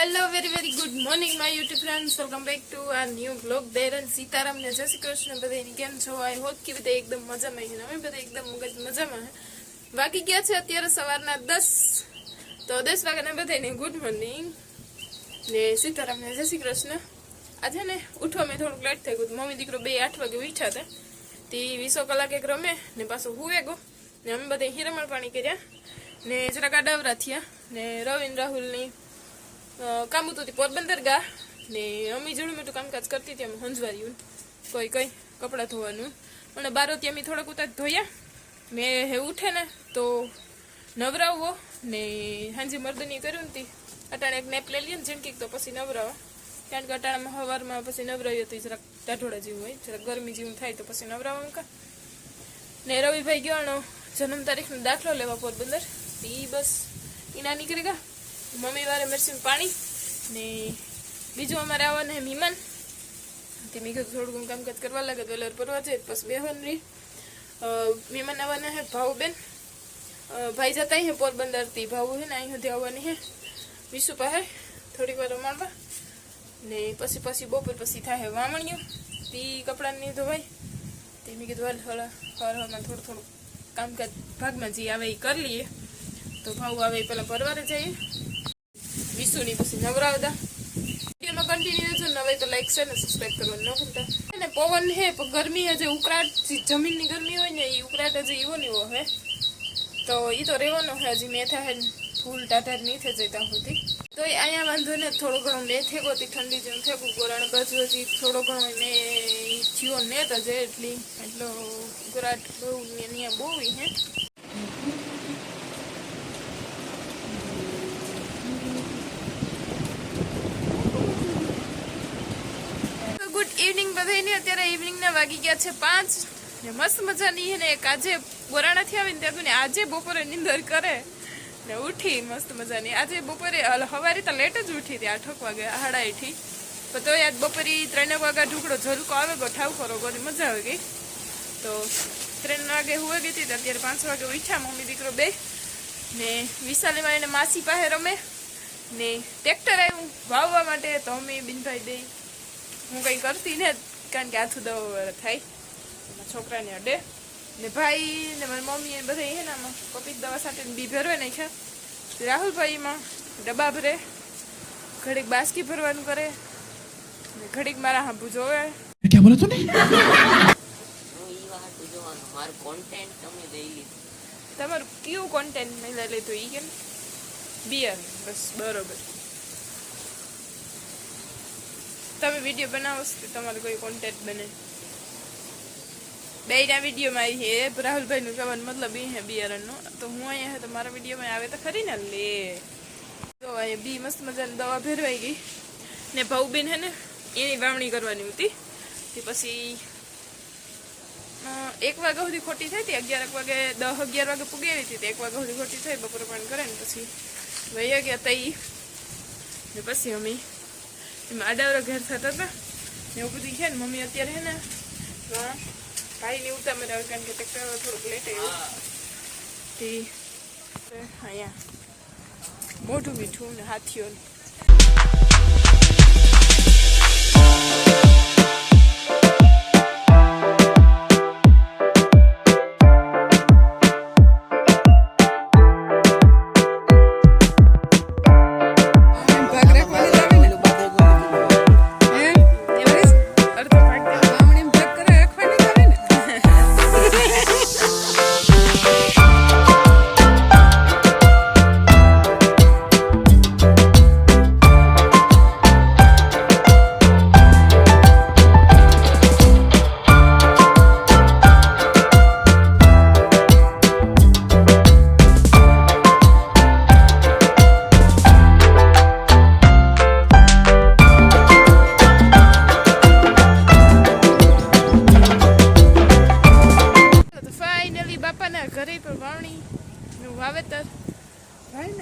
Hello very very good morning my YouTube friends welcome back to આ new blog દેરન સીતારામ ને જય શ્રી કૃષ્ણ. બધાની કેમ છો? આઈ હોપ કે બધા એકદમ મજામાં છે અમે બધા એકદમ મગજ મજામાં બાકી ગયા છે અત્યારે સવારના દસ. તો દસ વાગ્યાના બધાને ગુડ મોર્નિંગ ને સીતારામ ને જય શ્રી કૃષ્ણ. આજે ને, ઉઠવા મેં થોડુંક લેટ થઈ ગયું મમ્મી દીકરો બે આઠ વાગે ઉઠ્યા હતા. તે વીસો કલાક એક રમે ને પાછું હુવે ગો ને અમે બધા હિરમણ પાણી કર્યા. ને જરાક આડાવરા થયા. ને રવિન રાહુલની કામ હતું પોરબંદર ગા ને અમી જોડું મોટું કામકાજ કરતી હતી, અમે હંજવાર્યું, કોઈ કઈ કપડાં ધોવાનું. અને ત્યાં અમે થોડાક ઉતાર ધોયા. મેં હે ઉઠે ને તો નવરાવવો ને હાંજી મર્દની કર્યું હતી અટાણે એક નેપ લઈ લઈએ ને ઝીણકીક તો પછી નવરાવા. કારણ કે અટાણામાં સવારમાં પછી નવરાવીએ તો જરાક ટાઢોળા જેવું હોય, જરાક ગરમી જેવું થાય તો પછી નવરાવા કા. ને રવિભાઈ ગયો જન્મ તારીખનો દાખલો લેવા પોરબંદર. તી બસ એના નીકળી ગયા. મમ્મી વારે મરસી પાણી ને બીજું અમારે આવવાના હે મહેમાન. તે મેં કીધું થોડું ઘણું કામકાજ કરવા લાગે તો વેલર પરવા જાય પછી બેહન રહી મહેમાન આવવાના હે ભાવ બેન ભાઈ જતા હે પોરબંદરથી ભાવુ હે ને અહીં સુધી આવવાની હે વિશુ પાસે થોડીક વાર રમાડવા. ને પછી પછી બપોર પછી થાય વામણિયું તી કપડાં નહીં ધોવાય તે મેં કીધું, હાલ હળ હળમાં થોડું થોડું કામકાજ ભાગમાં જે આવે એ કરી લઈએ. તો ભાવ આવે એ પહેલાં પરવારે જઈએ. વિશુની પછી નવરાવતા વિડીયોનો કન્ટિન્યુ રહેજો નવે તો લાઈક છે ને સબસ્ક્રાઈબ કરવાનું ન ભૂલતા. અને પવન હે, પણ ગરમી હજે ઉકળાટ, જમીનની ગરમી હોય ને, એ ઉકળાટ હજી એવો ને એવો હે. તો એ તો રહેવાનો હે, હજી મેથા હે ફૂલ ટાટાર નહીં થઈ જતા સુધી. તો એ અહીંયા વાંધો ને, થોડો ઘણો મેં થેગો તી, ઠંડી જેમ થેગું, ગોરાણ બાજુ હજી થોડો ઘણો મેં થયો ને તો જે એટલી. એટલો ગોરાટ બહુ અહીંયા બહુ હે. ગુડ ઇવનિંગ અત્યારે ઇવનિંગના વાગી ગયા છે પાંચ. ને મસ્ત મજાની હે ને એક આજે બોરાણાથી આવીને ત્યાં ને આજે બપોરે નિંદર કરે. ને ઉઠી મસ્ત મજાની. આજે બપોરે સવારે તો લેટ જ ઉઠી હતી આઠક વાગે હાડા એઠી પણ તો યાદ બપોરે ત્રણ વાગ્યા ઢુકડો ઝલકો આવે ગો ઠાવ કરો ગો મજા આવી ગઈ તો ત્રણ વાગે હુએ ગઈ હતી તો અત્યારે પાંચ વાગે ઉઠ્યા, મમ્મી દીકરો બે. ને વિશાલીમાં એને માસી પાસે રમે. ને ટ્રેક્ટર આવ્યું વાવવા માટે, તો અમે બિનભાઈ બે. હું કંઈ કરતી ને કારણ કે આથું દવા થાય. છોકરાને અડે. ને ભાઈ ને મારી મમ્મી બધા હે ને આમાં કોપી દવા સાથે બી ભરવે નાખ્યા. રાહુલભાઈમાં ડબ્બા ભરે ઘડીક બાસ્કી ભરવાનું કરે ને ઘડીક મારા હાંભુ જોવે. ક્યાં બોલો તું તમારું કયું કોન્ટેન્ટ મેં લઈ લીધું એ કેમ? બિયર બસ બરોબર. તમે વીડિયો બનાવો તો તમારું કોઈ કોન્ટેન્ટ બને? બેના વિડીયોમાં આવી છે રાહુલભાઈનું કહેવાનું મતલબ એ હે બિયારણનો. તો હું અહીંયા હે તો મારા વિડીયોમાં આવે તો ખરી ને? લે. તો અહીંયા બી મસ્ત મજાની દવા ભેરવાઈ ગઈ. ને ભાઉબેન હે ને, એની વાવણી કરવાની હતી. તે પછી એક વાગ્યા સુધી ખોટી થઈ હતી. અગિયાર વાગે દસ અગિયાર વાગે પૂગી આવી હતી એક વાગ્યા સુધી ખોટી થઈ, બપોર પણ કરે ને પછી વહી ગયા તઈ. ને પછી અમે એમાં આડાવરા ઘેર થતા હતા ને એવું બધું છે ને મમ્મી અત્યારે હે ને ભાઈને ઉતા મને કારણ કે ટ્રેક્ટર થોડુંક લેટ આવ્યું. તે અહીંયા મોઢું મીઠું ને હાથીઓ વાવેતર.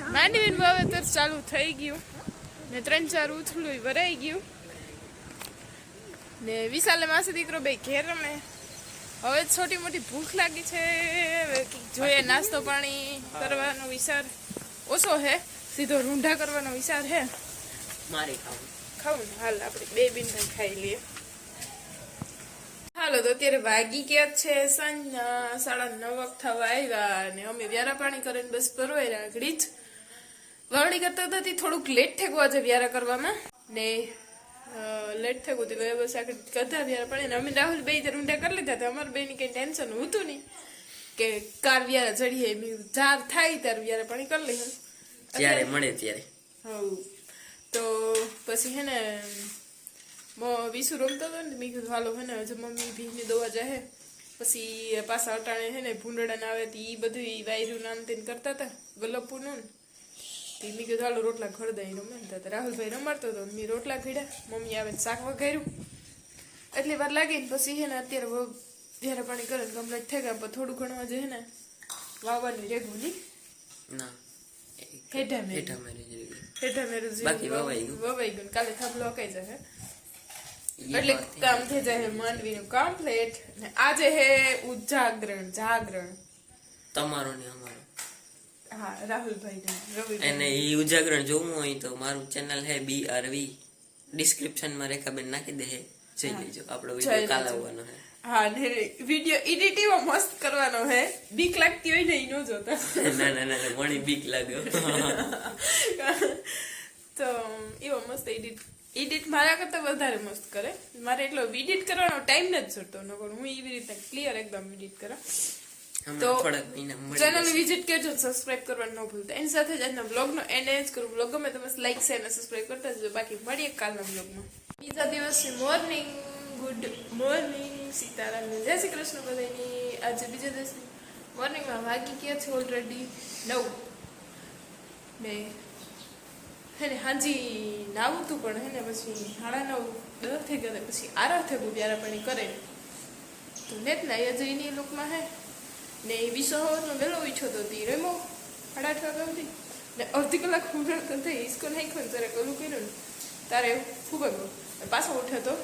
માંડવીનું વાવેતર ચાલુ થઈ ગયું. ને ત્રણ ચાર ઉથલું ભરાઈ ગયું. ને વિશાલે માસે દીકરો બે ઘેર રમે. હવે છોટી મોટી ભૂખ લાગી છે. હવે જોઈએ નાસ્તો પાણી કરવાનો વિચાર. ઓછો હે. સીધો રૂંઢા કરવાનો વિચાર હે. મારે ખાવું. ખાવું ને હાલ આપણે બે બિન ખાઈ લઈએ. હાલો તો અત્યારે વાગી ગયા છે સાંજના સાડા નવ થવા આવ્યા અને અમે વ્યારા પાણી કરીને બસ પરવાય રાખડી જ. વાવણી કરતા હતા થોડુંક લેટ થયું આજે વ્યારા કરવામાં. ને લેટ થયું હતું બસ આગળ કરતા વ્યારા પાણી. અમે રાહુલ બે રૂંડા કરી લીધા હતા. અમારા બેની કઈ ટેન્શન હતું નહીં કે કાર વ્યારા ચડીએ મેં ધાર જાર થાય ત્યારે વ્યારા પાણી કરી લઈએ. ત્યારે મળે ત્યારે. હવ. તો પછી હે ને વિસુ રમતો હતો ને મેં કીધું હાલો હે ને હજુ મમ્મી ભીને દોવા જાય પછી પાછા અટાણે હે ને ભૂંડડા આવે તો ઈ બધું ઈ વાયરું નાન તેન કરતા હતા ગલપુનું ને. મેં કીધું હાલો રોટલા ઘર દઈ રમે. ને તો રાહુલભાઈ રમાડતો હતો મેં રોટલા ઘડ્યા મમ્મી આવે શાક વઘાર્યું. એટલી વાર લાગી ને પછી હે ને અત્યારે જ્યારે પાણી કરે ને કમ્પ્લીટ થઈ ગયા પણ થોડું ઘણું હે ને વાવવાની રેગું નહીં ના. હેઠા મેં હેઠા જીવ બાકી વવાઈ ગયું. વવાઈ ગયું કાલે થાંભલો અકાઈ જશે એટલે કામ થઈ જાય માનવીનું કમ્પ્લીટ આજે હે ઉજાગરણ જાગરણ. તમારો ને અમારો. હા રાહુલભાઈ રવિ અને એ ઉજાગરણ જોવું હોય તો મારું ચેનલ હે બી આર વી ડિસ્ક્રિપ્શનમાં રેખાબેન નાખી દે હે. જઈ લેજો આપણો વીડિયો કાલ આવવાનો હે. હા ને વિડિયો એડિટ મસ્ત કરવાનો હે. બીક લાગતી હોય ને ઈ નો જોતા. ના ના ના ના, મણી બીક લાગ્યો તો એવો મસ્ત એડિટ એડિટ મારા કરતા વધારે મસ્ત કરે. મારે એટલો એડિટ કરવાનો ટાઈમ નથી જોતો. નકર હું એવી રીતે ક્લિયર એકદમ એડિટ કરા. તો ચેનલ વિઝિટ કરજો સબસ્ક્રાઇબ કરવાનું ન ભૂલતા. એની સાથે જ આજના બ્લોગનો એન્ડ જ કરું. બ્લોગ ગમે તમે લાઈક શેર અને સબસ્ક્રાઇબ કરતા જજો. બાકી મળીએ કાલના બ્લોગમાં બીજા દિવસે મોર્નિંગ ગુડ મોર્નિંગ સીતારામ. જય શ્રી કૃષ્ણ બધાની આજે બીજા દિવસે મોર્નિંગમાં વાગી ગયા છે ઓલરેડી નવ. ને હે ને હાજી નાવું તું પણ હે ને પછી સાડા નવ દસ થઈ ગયો પછી આરા થયું પણ પાણી કરે તો નેત ના એ જઈને લોકમાં હે, ને એ વિસો હવાનો ઈચ્છો તો તી રેમો સાડા આઠ વાગ્યા ને અડધી કલાક હું તો થઈ, ઈસકો નાખ્યો ને તારે ઓલું કર્યું ને, તારે ખૂબ ગયો પાછો ઉઠ્યો તો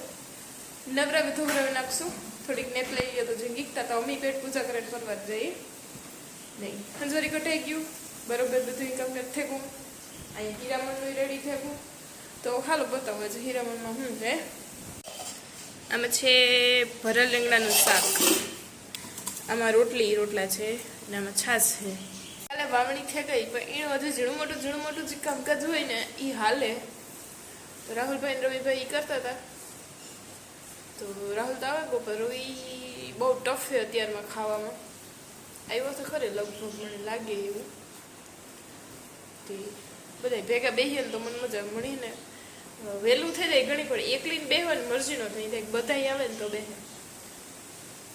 નવરાવે ધોવરાવે નાખશું. થોડીક નેપ લઈ ગયો તો જે ગીકતા તો અમી પેટ પૂજા કરીને ફરવા જઈએ. નહીં હંજવારી કટાઈ ગયું, બરોબર બધું કમ્પ્લીટ થયું અહીંયા હીરામણનું રેડી થયું તો હાલો બતાવો છે હીરામણમાં શું છે? આમાં છે ભરલ રીંગણાનું શાક. આમાં રોટલી, રોટલા છે અને આમાં છાશ છે. કાલે વાવણી થઈ ગઈ, પણ એનું હજુ ઝીણું મોટું ઝીણું મોટું જે કામકાજ હોય ને એ હાલે. તો રાહુલભાઈ અને રવિભાઈ એ કરતા હતા. તો રાહુલ તો આવે ગોપર રવિ બહુ ટફ છે અત્યારમાં ખાવામાં. આવ્યો તો ખરે લગભગ મને લાગે એવું. તે બધા ભેગા બેસીએ ને તો મને મજા આવે. મળીને વહેલું થઈ જાય ઘણી પણ એકલીને બેહવાની મરજી નો થઈ જાય બધા આવે ને તો બેસે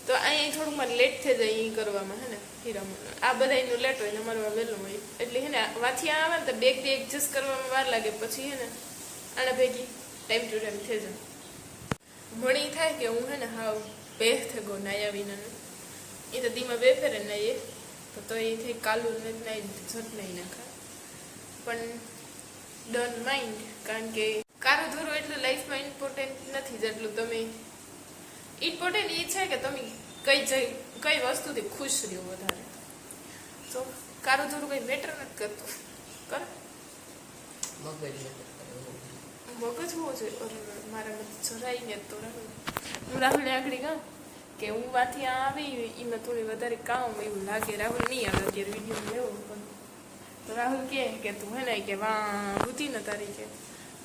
તો અહીંયા થોડુંક મારે લેટ થઈ જાય એ કરવામાં, હે ને હીરામણ આ બધા એનું લેટ હોય ને અમારું વહેલું હોય. એટલે હે ને વાથી આવે ને તો બેગ બે એડજસ્ટ કરવામાં વાર લાગે. પછી હે ને, આને ભેગી ટાઈમ ટુ ટાઈમ થઈ જાય. મણી થાય કે હું હે ને હાવ બેહ થઈ ગયો નાયા વિનાનું. એ તો ધીમા બે ફેરે નાઈએ તો તો એ થઈ કાલું ને નાઈ જટ નહીં નાખા. પણ ડોન્ટ માઇન્ડ કારણ કે કારો ધોરો એટલું લાઈફમાં ઇમ્પોર્ટન્ટ નથી જેટલું તમે ઇમ્પોર્ટન્ટ એ છે કે તમે કઈ જઈ કઈ વસ્તુથી ખુશ રહ્યો વધારે. તો કારો ધોરું કઈ મેટર નથી કરતું. કર. મગજ હોવો જોઈએ. મારા મત જરાય ને તો રાહુલ. હું રાહુલને આગળ કહું કે હું વાથી આવી એમાં થોડી વધારે કામ એવું લાગે. રાહુલ નહીં આવે અત્યારે વીડિયો લેવો પણ. તો રાહુલ કહે કે તું હે ને કે વા ઉતી ને તારી કે.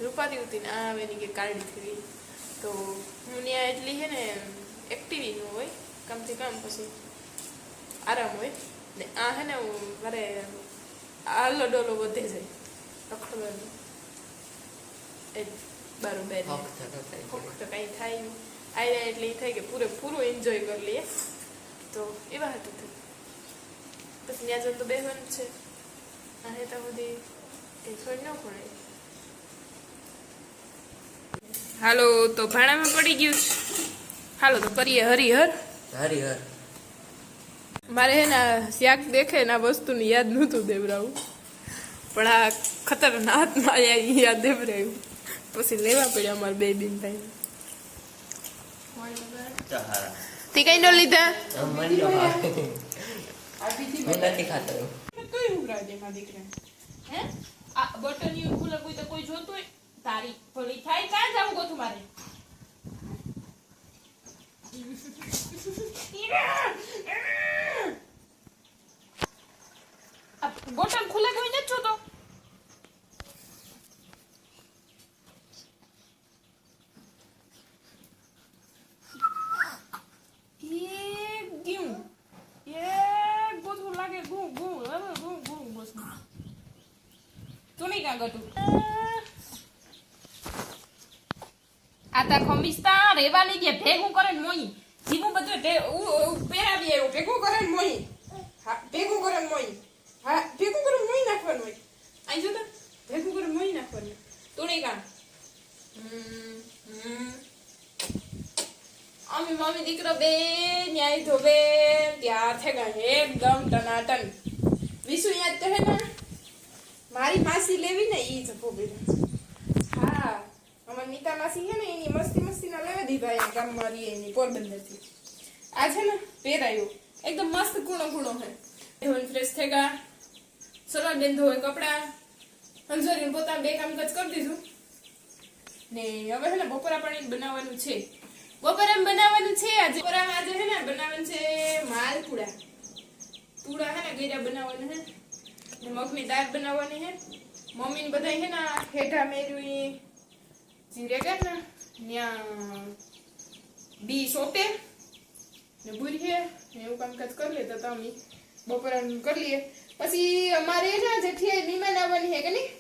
રૂપાતી ઉતી આ આવે ની કે કારડી થઈ તો હું ત્યાં એટલી છે ને એક્ટિવી નું હોય કમથી કામ પછી આરામ હોય. ને આ હે ને હું મારે આલો ડોલો વધે જાય રખડવાનું એ બરોબર હક થતો તો કંઈ થાય નહીં. આયરા એટલે એ થાય કે પૂરેપૂરું એન્જોય કરી લઈએ. તો એવા હતું પછી ત્યાં જઈને તો બેહવાનું જ છે. આ તો બધી કંઈ ન પડે. હાલો તો ભાણામાં પડી ગયું છે. હાલો તો કરીએ હરિહર હરિહર મારે હે ના આ શાક દેખે ને આ વસ્તુની યાદ નહોતું દેવરાવું. પણ આ ખતરનાકમાં યાદ દેવરાયું. પછી લેવા પડ્યા અમારા બે બિન ભાઈ. તે કઈ ન લીધા? કઈ ઉભરાય દે મારા દીકરાને હે? આ બટન યુ ખુલે કોઈ તો કોઈ જોતું હોય? તારી ભલી થાય ક્યાં જાવું ગોતું મારે? આ બોટલ ખુલે કોઈ નથી જોતો? ગોથું લાગે ગુ ગુ તું નહીં કાં આ તા ખંબીસ્તા રેવા નહીં ભેગું કરે ને મોઈ બધું પહેરાવી આવ્યો, ભેગું કરે ને મોઈ ભેગું કરે ને હા, ભેગું કરે મોઈ નાખવાનું હોય. અહીં જો ભેગું કરે મોઈ નાખવાનું તુણી હમ. અમે મમ્મી દીકરો બે, ન્યાય ધોબે ત્યાર થઈ ગયા એકદમ ટનાટન. વિશુ યાદ તો મારી માસી લેવી ને ઈ જપો બેટા હા, અમાર નીતા માસી છે ને, એની મસ્તી મસ્તી ના લેવા દીધા એ ગામમાં રહી એની પોરબંદરથી આ છે ને, પહેરાયું. એકદમ મસ્ત ગુણો ગુણો હે ધોઈને ફ્રેશ થઈ ગયા. સલવાર બેન ધોવે કપડા. અંજોરીને પોતા બે કામકાજ કરી દીધું. ને હવે છે ને, બપોરા પાણી બનાવવાનું છે. બપોરામાં બનાવવાનું છે આજે. બપોરામાં આજે છે ને, બનાવવાનું છે માલપુડા. પૂડા હે ને, ગેરા બનાવવાના હે મગની દાળ બનાવવાની હે. મમ્મીને બધા હે ને હેઠા મેર્યું જીરે કર ને ત્યાં બી સોપે ને બુરીએ ને એવું કામકાજ કરી લે, તો તમે બપોરાનું કરી લઈએ. પછી અમારે છે ને જેઠીએ મહેમાન આવવાની હે કે નહીં?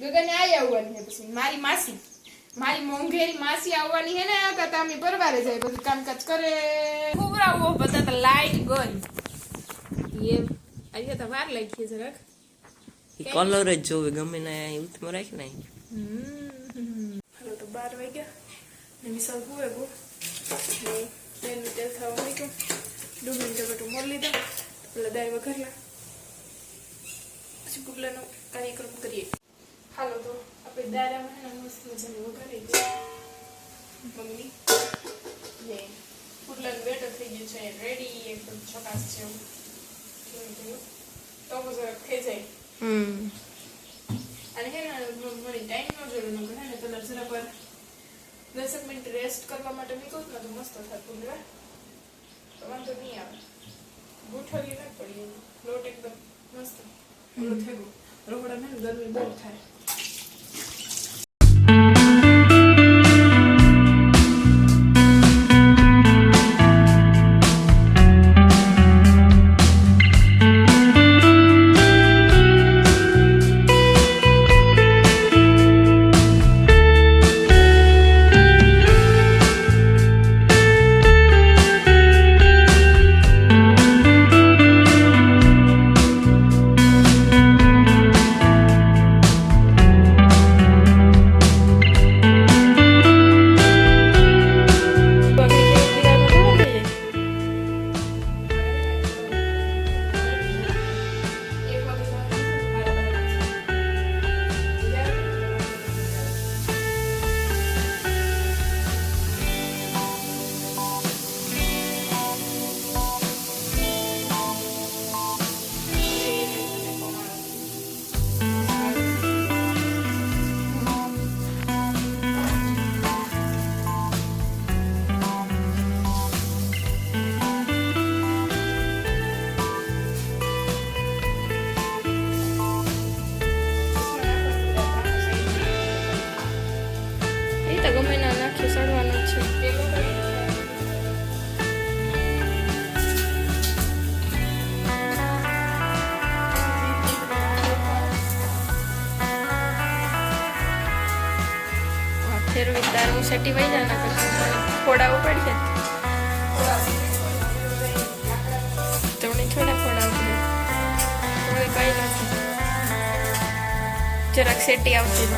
ગગને આઈ આવવાની હે પછી, મારી માસી, મારી મોંઘેરી માસી આવવાની હે ને તો અમે પરવારે જાય, બધું કામકાજ કરે. ખૂબ આવો બધા તો લાઈટ ગઈ એ અહીંયા તો વાર લાગી જરાક. કલર જ જોવે ગમે ને ઉથમાં રાખી નાખી હાલો તો બાર વાગ્યા ને મિસાલ હુવે ગો બેનનું તેલ થવા મૂક્યું ડુંગળી ટમેટું મોર લીધા પેલા દાળ વઘાર્યા પછી પુડલાનો કાર્યક્રમ કરીએ હાલો તો આપણે દાળામાં હે ને મસ્ત મજાને વઘારી મમ્મી ને પુડલાનું બેટર થઈ ગયું છે રેડી એકદમ ચકાસ છે એવું તો જરાક થઈ જાય હમ અને હે ને મને ટાઈમ ન જોયો નકર હે ને જરાક વાર દસેક મિનિટ રેસ્ટ કરવા માટે મૂક્યું ને તો મસ્ત થતું ને તો વાંધો નહીં આવે ગોઠવી ન પડી. લોટ એકદમ મસ્ત ઓલો થઈ ગયો રોકડા ને ગરમી બહુ થાય સડવાનું જ છે આ ફેરવી તારું સેટી વહી જાય ના પછી ફોડા ઉપડશે તમને થોડા ફોડા ઉપડે હવે કઈ નથી જરાક સેટી આવતી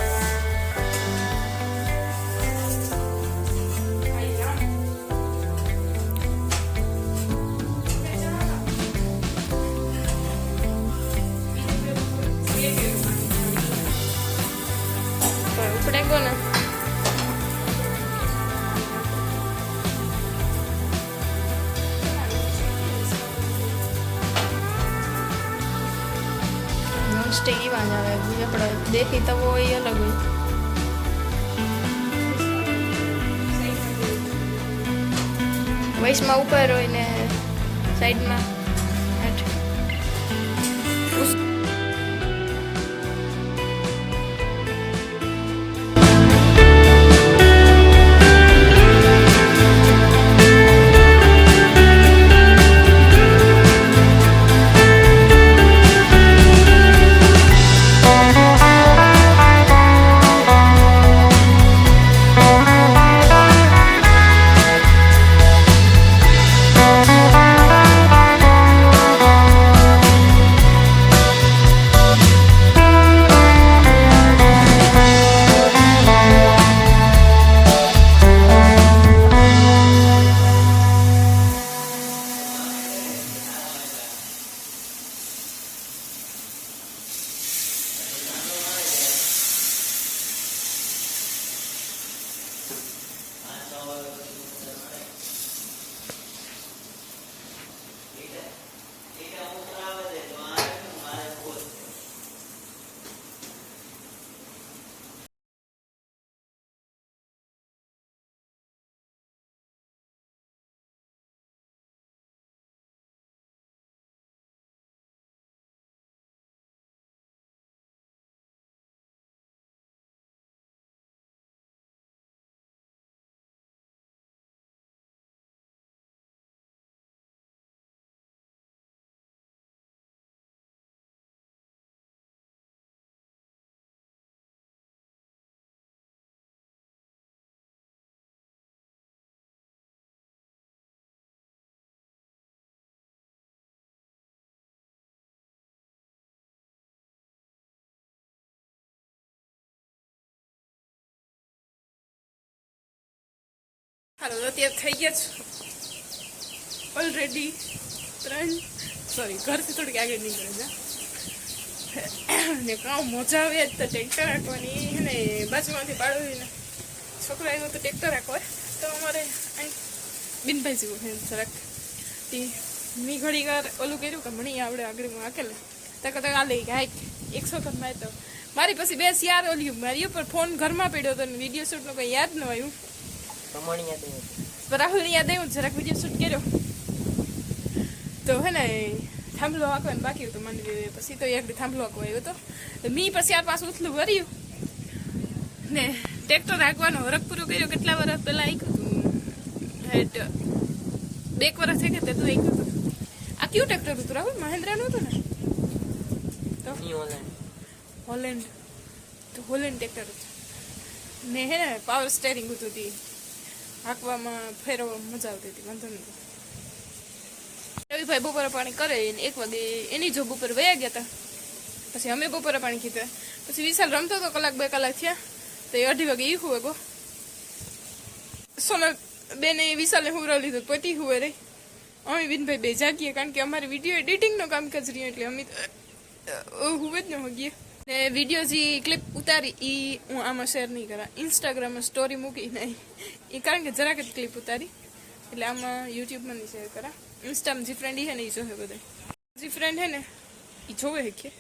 દેખી તવો હોય અલગ હોય. વૈશમાં ઉપર હોય ને સાઈડમાં. હાલો અત્યારે થઈ ગયા છે? ઓલરેડી ત્રણ સોરી ઘરથી થોડીક આગળ નીકળે છે ને કામ મજા આવે જ તો ટ્રેક્ટર રાખવાની ને બાજુમાંથી પાડવીને છોકરો આવ્યો તો ટ્રેક્ટર રાખવા તો અમારે અહીં બિનભાઈ જેવું છે, જરાક. તે મેં ઘણી વાર ઓલું કર્યું કે મણી આવડે આગળ હું આકેલે તક તક આ લઈ ગયા એકસો કરમાં તો. મારી પછી બે યાર ઓલ્યું મારી ઉપર ફોન ઘરમાં પડ્યો હતો ને વીડિયો શૂટનું કંઈ યાદ ન આવ્યું. કમણિયા દે તો રાહુલ યાદ આવ્યું જરાક વીડિયો શૂટ કર્યો. તો હે ને થાંભલો હાંકવાનું બાકી હતું મને પછી તો એક થાંભલો હાંકવો આવ્યો હતો તો મી પછી આ પાછું ઉથલું ભર્યું. ને ટ્રેક્ટર હાંકવાનો હરખ પૂરો કર્યો કેટલા વર્ષ પહેલા હાંક્યું હતું હેટ બે એક વર્ષ થઈ ગયા તે તો. હતું આ કયું ટ્રેક્ટર હતું રાહુલ? મહેન્દ્રાનું હતું ને? તો હોલેન્ડ હોલેન્ડ તો હોલેન્ડ ટ્રેક્ટર હતું. ને હે ને પાવર સ્ટેરિંગ હતું તી. હાંકવામાં ફેરવવામાં મજા આવતી હતી, વાંધો નહીં રવિભાઈ બપોરા પાણી કરે એક વાગે એની જોબ ઉપર વયા ગયા હતા પછી અમે બપોરા પાણી કીધા. પછી વિશાલ રમતો હતો, કલાક બે કલાક થયા. તો એ અઢી વાગે ઈ હુવે ગો. સોનલ બેને વિશાલે હુવરાવ લીધું, પતિ હુવે રે અમે બિનભાઈ બે જાગીએ, કારણ કે અમારે વીડિયો એડિટિંગનું કામકાજ રહ્યું, એટલે અમે હુવે જ ન હોગીએ. ને વીડિયો જે ક્લિપ ઉતારી એ હું આમાં શેર નહીં કરા. ઇન્સ્ટાગ્રામમાં સ્ટોરી મૂકી નહીં એ કારણ કે જરાક જ ક્લિપ ઉતારી. એટલે આમાં યુટ્યુબમાં નહીં શેર કરા. ઇન્સ્ટામાં જે ફ્રેન્ડ છે ને એ જોવે બધા જે ફ્રેન્ડ છે ને એ જોવે હે કે.